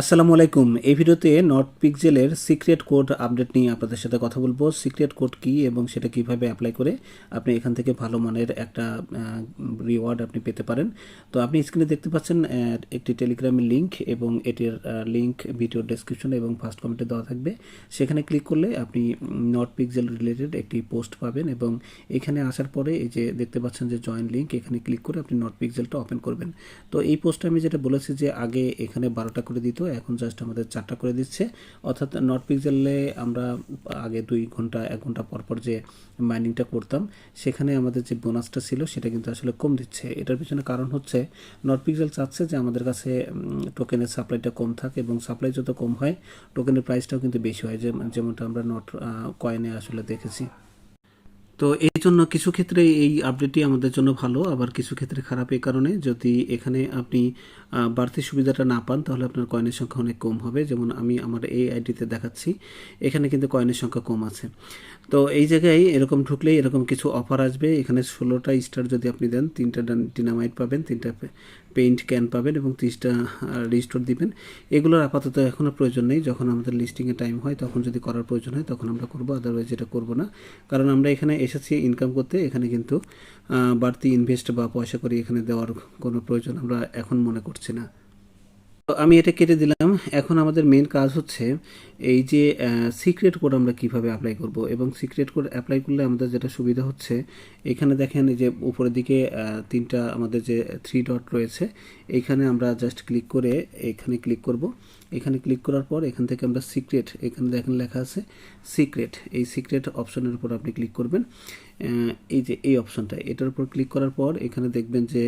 আসসালামু আলাইকুম। এই ভিডিওতে নট পিক্সেলের সিক্রেট কোড আপডেট নিয়ে আপনাদের সাথে কথা বলব। সিক্রেট কোড কি এবং সেটা কীভাবে অ্যাপ্লাই করে আপনি এখান থেকে ভালো মানের একটা রিওয়ার্ড আপনি পেতে পারেন। তো আপনি স্ক্রিনে দেখতে পাচ্ছেন একটি টেলিগ্রামের লিঙ্ক এবং এটির লিঙ্ক ভিডিও ডেসক্রিপশন এবং ফার্স্ট কমেন্টে দেওয়া থাকবে। সেখানে ক্লিক করলে আপনি নট পিক্সেল রিলেটেড একটি পোস্ট পাবেন এবং এখানে আসার পরে এই যে দেখতে পাচ্ছেন যে জয়েন লিঙ্ক এখানে ক্লিক করে আপনি নট পিক্সেলটা ওপেন করবেন। তো এই পোস্টে আমি যেটা বলেছি যে আগে এখানে বারোটা করে দিত এখন জাস্ট আমাদের চারটা করে দিচ্ছে, অর্থাৎ নট পিক্সেলে আমরা আগে দুই ঘণ্টা, এক ঘণ্টা পর পর যে মাইনিংটা করতাম, সেখানে আমাদের যে বোনাসটা ছিল সেটা কিন্তু আসলে কম দিচ্ছে। এটার পিছনে কারণ হচ্ছে নট পিক্সেল চাচ্ছে যে আমাদের কাছে টোকেনের সাপ্লাইটা কম থাকে এবং সাপ্লাই যত কম হয় টোকেনের প্রাইসটাও কিন্তু বেশি হয় যেমনটা আমরা নট কয়েনে আসলে দেখেছি। তো এই জন্য কিছু ক্ষেত্রে এই আপডেটটি আমাদের জন্য ভালো, আবার কিছু ক্ষেত্রে খারাপ এই কারণে। যদি এখানে আপনি বাড়তি সুবিধাটা না পান, তাহলে আপনার কয়েনের সংখ্যা অনেক কম হবে। যেমন আমি আমার এই আইডিতে দেখাচ্ছি, এখানে কিন্তু কয়েনের সংখ্যা কম আছে। তো এই জায়গায় এরকম ঢুকলেই এরকম কিছু অফার আসবে। এখানে ষোলোটা স্টার যদি আপনি দেন, তিনটা ডিনামাইট পাবেন, তিনটা পেইন্ট ক্যান পাবেন এবং তিরিশটা রিস্টোর দিবেন। এগুলোর আপাতত এখনও প্রয়োজন নেই। যখন আমাদের লিস্টিংয়ের টাইম হয়, তখন যদি করার প্রয়োজন হয়, তখন আমরা করব। আদারওয়াইজ এটা করব না। কারণ আমরা এখানে এসেছি ইনকাম করতে। এখানে কিন্তু বাড়তি ইনভেস্ট বা পয়সা করে এখানে দেওয়ার কোনো প্রয়োজন আমরা এখন মনে করছি না। তো আমি এটা কেটে দিলাম। এখন আমাদের মেন কাজ হচ্ছে এই যে সিক্রেট কোড আমরা কীভাবে অ্যাপ্লাই করব এবং সিক্রেট কোড অ্যাপ্লাই করলে আমাদের যেটা সুবিধা হচ্ছে, এখানে দেখেন এই যে উপরের দিকে তিনটা আমাদের যে থ্রি ডট রয়েছে এইখানে আমরা জাস্ট ক্লিক করে এখানে ক্লিক করব। এখানে ক্লিক করার পর এখান থেকে আমরা সিক্রেট এখানে দেখেন লেখা আছে সিক্রেট এই সিক্রেট অপশনের উপর আপনি ক্লিক করবেন। এই যে এই অপশনটা এটার উপর ক্লিক করার পর এখানে দেখবেন যে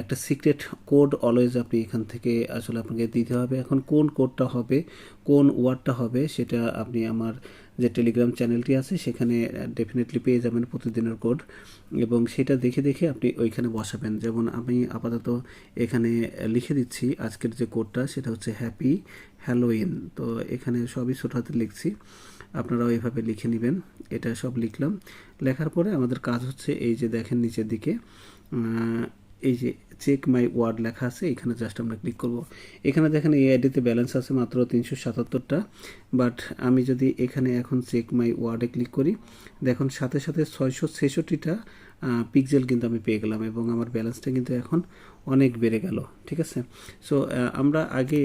একটা সিক্রেট কোড অলওয়েজ আপনি এখান থেকে আসলে আপনাকে দিতে হবে। এখন কোন কোডটা হবে কোন ওয়ার্ডটা হবে সেটা আপনি আমার যে টেলিগ্রাম চ্যানেলটি আছে সেখানে ডেফিনেটলি পেয়ে যাবেন প্রতিদিনের কোড। এবং সেটা দেখে দেখে আপনি ওইখানে বসাবেন। যেমন আমি আপাতত এখানে লিখে দিচ্ছি আজকের যে কোডটা, সেটা হচ্ছে হ্যাপি হ্যালোইন তো এখানে সবই ছোট হাতে লিখছি। আপনারাও এভাবে লিখে নেবেন। এটা সব লিখলাম। লেখার পরে আমাদের কাজ হচ্ছে এই যে দেখেন নিচের দিকে এই যে চেক মাই ওয়ার্ড লেখা আছে, এখানে জাস্ট আমরা ক্লিক করব। এখানে দেখেন এই আইডিতে ব্যালেন্স আছে মাত্র তিনশো সাতাত্তরটা বাট আমি যদি এখানে এখন চেক মাই ওয়ার্ডে ক্লিক করি, দেখুন সাথে সাথে ছয়শো ছেষট্টিটা পিক্সেল কিন্তু আমি পেয়ে গেলাম এবং আমার ব্যালেন্সটা কিন্তু এখন অনেক বেড়ে গেল, ঠিক আছে? সো আমরা আগে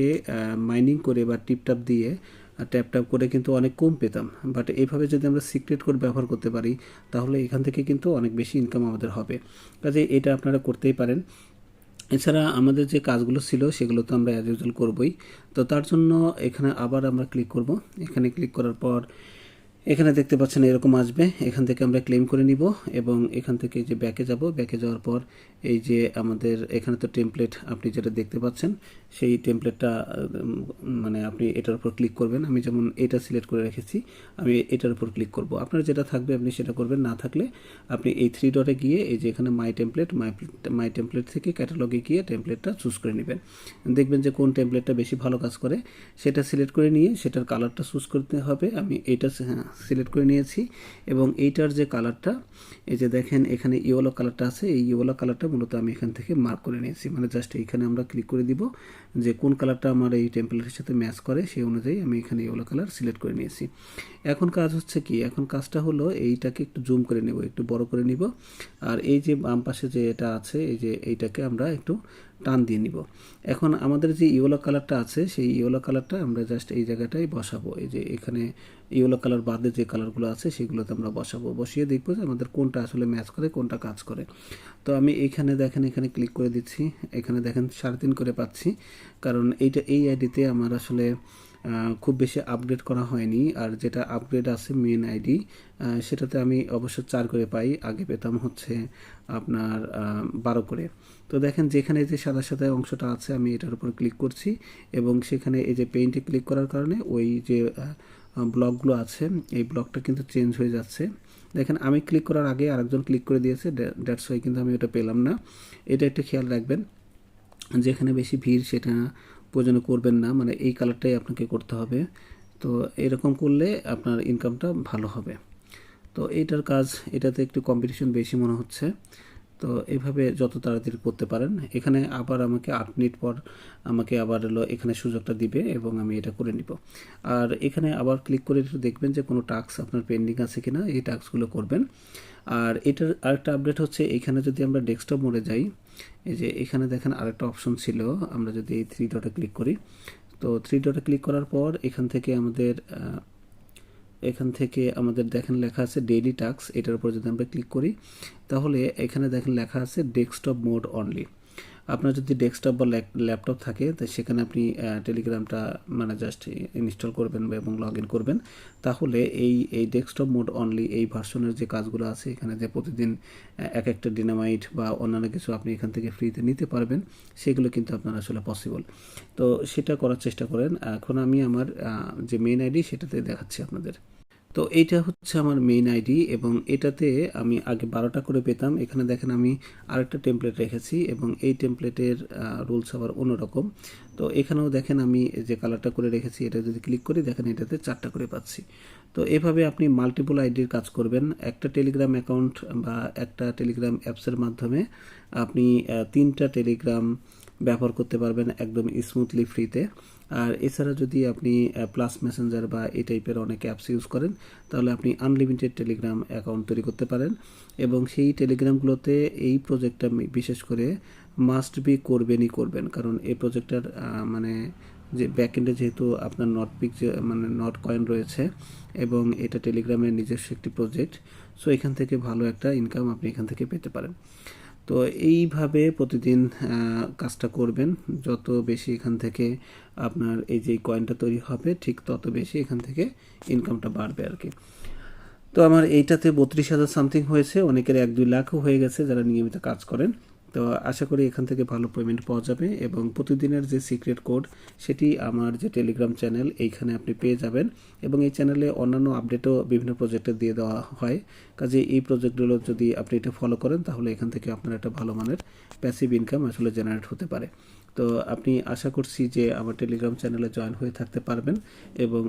মাইনিং করে বা টিপটাপ দিয়ে ট্যাপ ট্যাপ করে কিন্তু অনেক কম পেতাম। বাট এইভাবে যদি আমরা সিক্রেট কোড ব্যবহার করতে পারি, তাহলে এখান থেকে কিন্তু অনেক বেশি ইনকাম আমাদের হবে। কাজে এটা আপনারা করতেই পারেন। এছাড়া আমাদের যে কাজগুলো ছিল, সেগুলো তো আমরা অ্যাজ ইউজুয়াল করবই। তো তার জন্য এখানে আবার আমরা ক্লিক করব। এখানে ক্লিক করার পর এখানে দেখতে পাচ্ছেন এরকম আসবে। এখান থেকে আমরা ক্লেম করে নিব এবং এখান থেকে যে ব্যাকে যাব ব্যাকে যাওয়ার পর এই যে আমাদের এখানে তো টেমপ্লেট আপনি যেটা দেখতে পাচ্ছেন, সেই টেমপ্লেটটা মানে আপনি এটার উপর ক্লিক করবেন। আমি যেমন এটা সিলেক্ট করে রেখেছি, আমি এটার উপর ক্লিক করব। আপনার যেটা থাকবে আপনি সেটা করবেন। না থাকলে আপনি এই থ্রি ডটে গিয়ে এই যে এখানে মাই টেমপ্লেট মাই মাই টেমপ্লেট থেকে ক্যাটালগে গিয়ে টেমপ্লেটটা চুজ করে নেবেন। দেখবেন যে কোন টেমপ্লেটটা বেশি ভালো কাজ করে, সেটা সিলেক্ট করে নিয়ে সেটার কালারটা চুজ করতে হবে। আমি এইটা সিলেক্ট করে নিয়েছি এবং এইটার যে কালারটা এই যে দেখেন এখানে ইয়েলো কালারটা আছে, এই ইয়েলো কালারটা মূলত আমি এখান থেকে মার্ক করে নিয়েছি। মানে জাস্ট এইখানে আমরা ক্লিক করে দিব যে কোন কালারটা আমার এই টেমপ্লেটের সাথে ম্যাচ করে, সেই অনুযায়ী আমি এখানে ইয়েলো কালার সিলেক্ট করে নিয়েছি। এখন কাজ হচ্ছে কি, এখন কাজটা হলো এইটাকে একটু জুম করে নেব, একটু বড় করে নিব। আর এই যে বাম পাশে যে এটা আছে, এই যে এইটাকে আমরা একটু টান দিয়ে নিব। এখন আমাদের যে ইয়েলো কালারটা আছে, সেই ইয়েলো কালারটা আমরা জাস্ট এই জায়গাটায় বসাবো। এই যে এখানে ইয়েলো কালার বাদে যে কালারগুলো আছে, সেগুলোতে আমরা বসাবো। বসিয়ে দেখব যে আমাদের কোনটা আসলে ম্যাচ করে, কোনটা কাজ করে। তো আমি এইখানে দেখেন, এখানে ক্লিক করে দিচ্ছি। এখানে দেখেন সাড়ে তিন করে পাচ্ছি। কারণ এইটা, এই আইডিতে আমার আসলে খুব বেশি আপগ্রেড করা হয়নি। আর যেটা আপগ্রেড আছে মেন আইডি সেটাতে আমি অবশ্য চার করে পাই। আগে পেতাম হচ্ছে আপনার বারো করে। তো দেখেন, যেখানে যে সাদা সাদা অংশটা আছে, আমি এটার উপর ক্লিক করছি এবং সেখানে এই যে পেইন্টে ক্লিক করার কারণে ওই যে ব্লকগুলো আছে, এই ব্লকটা কিন্তু চেঞ্জ হয়ে যাচ্ছে। দেখেন, আমি ক্লিক করার আগে আরেকজন ক্লিক করে দিয়েছে দ্যাটস ওয়াই কিন্তু আমি ওটা পেলাম না। এটা একটু খেয়াল রাখবেন, যেখানে বেশি ভিড় সেটা প্রয়োজনে করবেন না মানে এই কালারটাই আপনাকে করতে হবে। তো এরকম করলে আপনার ইনকামটা ভালো হবে। তো এইটার কাজ, এটাতে একটু কম্পিটিশন বেশি মনে হচ্ছে। তো এভাবে যত তাড়াতাড়ি করতে পারেন। এখানে আবার আমাকে আট মিনিট পর আমাকে আবার এলো, এখানে সুযোগটা দিবে এবং আমি এটা করে নিব। আর এখানে আবার ক্লিক করে দেখবেন যে কোনো টাস্ক আপনার পেন্ডিং আছে কি না এই টাস্কগুলো করবেন। আর এটার আরেকটা আপডেট হচ্ছে, এখানে যদি আমরা ডেস্কটপ মোডে যাই, এই যে এখানে দেখেন আরেকটা অপশন ছিল, আমরা যদি এই থ্রি ডটে ক্লিক করি। তো থ্রি ডটে ক্লিক করার পর এখান থেকে আমাদের এখান থেকে আমাদের দেখেন লেখা আছে ডেইলি টাস্ক এটার উপর যদি আমরা ক্লিক করি, তাহলে এখানে দেখেন লেখা আছে ডেস্কটপ মোড অনলি আপনার যদি ডেস্কটপ বা ল্যাপটপ থাকে, তো সেখানে আপনি টেলিগ্রামটা মানে জাস্ট ইনস্টল করবেন এবং লগ ইন করবেন। তাহলে এই এই ডেস্কটপ মোড অনলি এই ভার্সনের যে কাজগুলো আছে, এখানে যে প্রতিদিন এক একটা ডিনামাইট বা অন্যান্য কিছু আপনি এখান থেকে ফ্রিতে নিতে পারবেন, সেগুলো কিন্তু আপনার আসলে পসিবল তো সেটা করার চেষ্টা করেন। এখন আমি আমার যে মেইন আইডি সেটাতে দেখাচ্ছি আপনাদের। তো এইটা হচ্ছে আমার মেইন আইডি এবং এটাতে আমি আগে বারোটা করে পেতাম। এখানে দেখেন আমি আরেকটা টেমপ্লেট রেখেছি এবং এই টেমপ্লেটের রুলস আবার অন্যরকম। তো এখানেও দেখেন আমি যে কালারটা করে রেখেছি, এটা যদি ক্লিক করি, দেখেন এটাতে চারটা করে পাচ্ছি। তো এভাবে আপনি মাল্টিপল আইডির কাজ করবেন। একটা টেলিগ্রাম অ্যাকাউন্ট বা একটা টেলিগ্রাম অ্যাপসের মাধ্যমে আপনি তিনটা টেলিগ্রাম ব্যবহার করতে পারবেন একদম স্মুথলি ফ্রিতে আর এছাড়া যদি আপনি প্লাস মেসেঞ্জার বা এই টাইপের অনেক অ্যাপস ইউজ করেন, তাহলে আপনি আনলিমিটেড টেলিগ্রাম অ্যাকাউন্ট তৈরি করতে পারেন। এবং সেই টেলিগ্রামগুলোতে এই প্রজেক্টটা বিশেষ করে মাস্ট বি করবেনই করবেন। কারণ এই প্রজেক্টটার মানে যে ব্যাকএন্ডে যেহেতু আপনার নট পিক যে মানে নট কয়েন রয়েছে এবং এটা টেলিগ্রামের নিজস্ব একটি প্রজেক্ট সো এখান থেকে ভালো একটা ইনকাম আপনি এখান থেকে পেতে পারেন। তো এইভাবে প্রতিদিন কাজটা করবেন। যত বেশি এখান থেকে আপনার এই যে কয়েনটা তৈরি হবে, ঠিক তত বেশি এখান থেকে ইনকামটা বাড়বে আর কি। তো আমার এইটাতে বত্রিশ হাজার সামথিং হয়েছে। অনেকের এক দুই লাখও হয়ে গেছে যারা নিয়মিত কাজ করেন। তো আশা করি এখান থেকে ভালো পেমেন্ট পাওয়া যাবে এবং প্রতিদিনের যে সিক্রেট কোড সেটি আমার যে টেলিগ্রাম চ্যানেল এইখানে আপনি পেয়ে যাবেন এবং এই চ্যানেলে অন্যান্য আপডেটও বিভিন্ন প্রজেক্টে দিয়ে দেওয়া হয়। কাজে এই প্রজেক্টগুলো যদি আপনি এটা ফলো করেন, তাহলে এখান থেকে আপনার একটা ভালো মানের প্যাসিভ ইনকাম আসলে জেনারেট হতে পারে। তো আপনি আশা করছি যে আমার টেলিগ্রাম চ্যানেলে জয়েন হয়ে থাকতে পারবেন এবং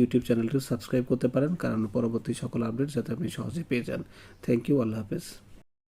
ইউটিউব চ্যানেলটিও সাবস্ক্রাইব করতে পারেন, কারণ পরবর্তী সকল আপডেট যাতে আপনি সহজে পেয়ে যান। থ্যাংক ইউ আল্লাহ হাফেজ।